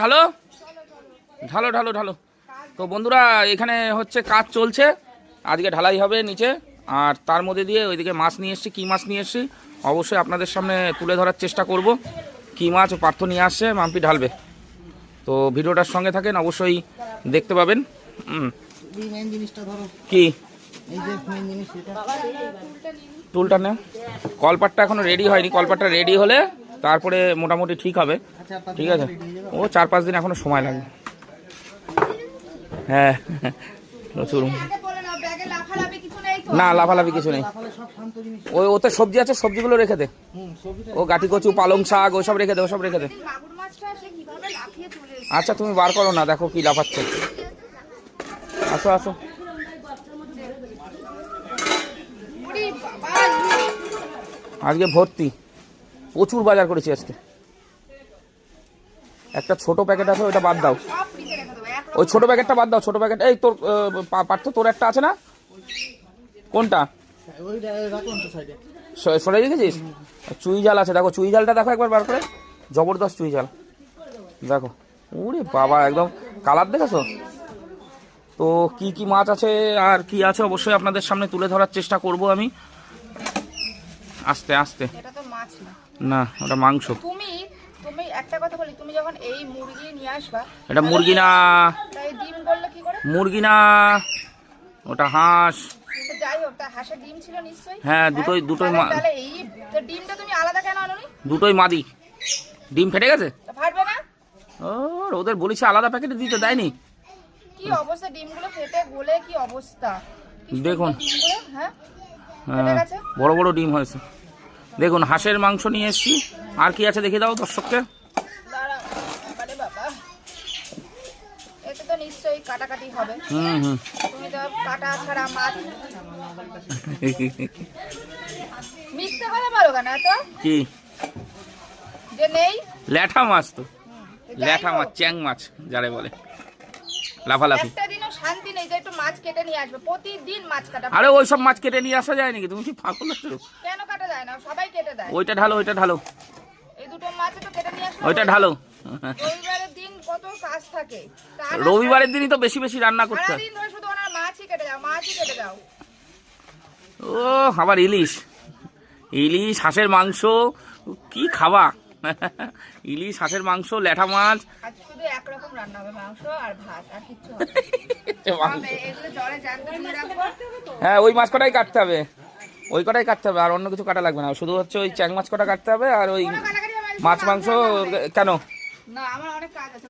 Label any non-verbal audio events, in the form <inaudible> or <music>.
ঢালো। ঢালো ঢালো ঢালো। তো বন্ধুরা এখানে হচ্ছে কাজ চলছে। আজকে ঢালাই হবে নিচে। আর তার মধ্যে দিয়ে ওইদিকে মাছ নিয়ে এসেছি। কী মাছ নিয়ে এসেছি? অবশ্যই আপনাদের সামনে তুলে ধরার চেষ্টা করব। কী মাছ পার্থ নিয়ে আসছে মাম্পি ঢালবে। তো ভিডিওটার সঙ্গে থাকেন অবশ্যই দেখতে পাবেন। কি? টুলটা নে কলপাটটা এখনও রেডি হয়নি। কলপাটটা রেডি হলে তারপরে মোটামুটি ঠিক হবে। ঠিক আছে? ও চার পাঁচ দিন এখনও সময় লাগবে হ্যাঁ। না, লাফালাফি কিছু নেই। ওই, ওতে সবজি আছে? সবজিগুলো রেখে দে। ও গাটি কচু, পালং শাক, ওসব রেখে দে, ওসব রেখে দে। আচ্ছা তুমি বার করো না, দেখো কি লাফাচ্ছে। আসো আসো। আজকে ভর্তি। প্রচুর বাজার করেছি আজকে। একটা ছোট প্যাকেট আছে, ওইটা বাদ দাও। ওই ছোট প্যাকেটটা বাদ দাও, ছোট প্যাকেট। এই তোর পার্থ, তোর একটা আছে না? কোনটা? সরে রেখেছিস? চুই জাল আছে, দেখো, চুই জালটা দেখো একবার বার করে। জবরদস্ত চুই জাল। দেখো, ওরে বাবা, একদম কালার দেখেছ? তো কি কি মাছ আছে আর কি আছে অবশ্যই আপনাদের সামনে তুলে ধরার চেষ্টা করব আমি। আস্তে আস্তে। মাছ না। না ওটা মাংস। তুমি তুমি একটা কথা বলি তুমি যখন এই মুরগি নিয়ে আসবা এটা মুরগি না। তাই ডিম কি করে? মুরগি না ওটা হাঁস। যাই হোক তা হাঁসের ডিম ছিল নিশ্চয়ই। হ্যাঁ, দুটোই- দুটোই তাহলে- মা- তাহলে এই তো ডিমটা তুমি আলাদা কেন আনোনি? দুটোই মাদি। ডিম ফেটে গেছে? ফাটবে না? ও ওদের বলেছি আলাদা প্যাকেটে দিতে দেয়নি। কি অবস্থা ডিমগুলো ফেটে গলে কি অবস্থা? দেখুন। হ্যাঁ? হ্যাঁ, বড় বড় ডিম হয়েছে। দেখুন হাঁসের মাংস নিয়ে এসেছি। আর কি আছে দেখিয়ে দাও দর্শককে। কি? ল্যাঠা মাছ তো। ল্যাঠা মাছ চ্যাং মাছ যারে বলে। লাফালাফি। শান্তি নেই যে একটু মাছ কেটে নিয়ে আসবে। প্রতিদিন মাছ কাটা। আরে ওই সব মাছ কেটে নিয়ে আসা যায় নাকি? তুমি কি পাগল কেন কাটা না সবাই কেটে দেয়। ওইটা ঢালো ওইটা ঢালো। এই দুটো মাছ তো কেটে নিয়ে আসবে ওইটা ঢালো। রবিবারের দিন কত কাজ থাকে। রবিবারের দিনই তো বেশি বেশি রান্না করতে হয়। ধরে শুধু ওনার মাছই কেটে যাও মাছই কেটে যাও ও আবার ইলিশ। ইলিশ হাঁসের মাংস কি খাওয়া ইলিশ হাঁসের মাংস ল্যাঠা মাছ। শুধু একরকম রান্না হবে মাংস আর ভাত আর কিচ্ছু হবে না। <laughs> হবে, এগুলো জলে জ্যান্ত দিয়ে রাখব। হ্যাঁ ওই মাছ কটাই কাটতে হবে? ওই কটাই কাটতে হবে আর অন্য কিছু কাটা লাগবে না। শুধু হচ্ছে ওই চ্যাং মাছ কটা কাটতে হবে আর ওই মাছ মাংস কেন? না আমার অনেক কাজ আছে।